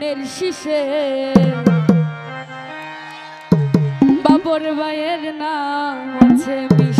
ধানের শীষে। বাবর ভাইয়ের নাম আছে মিশে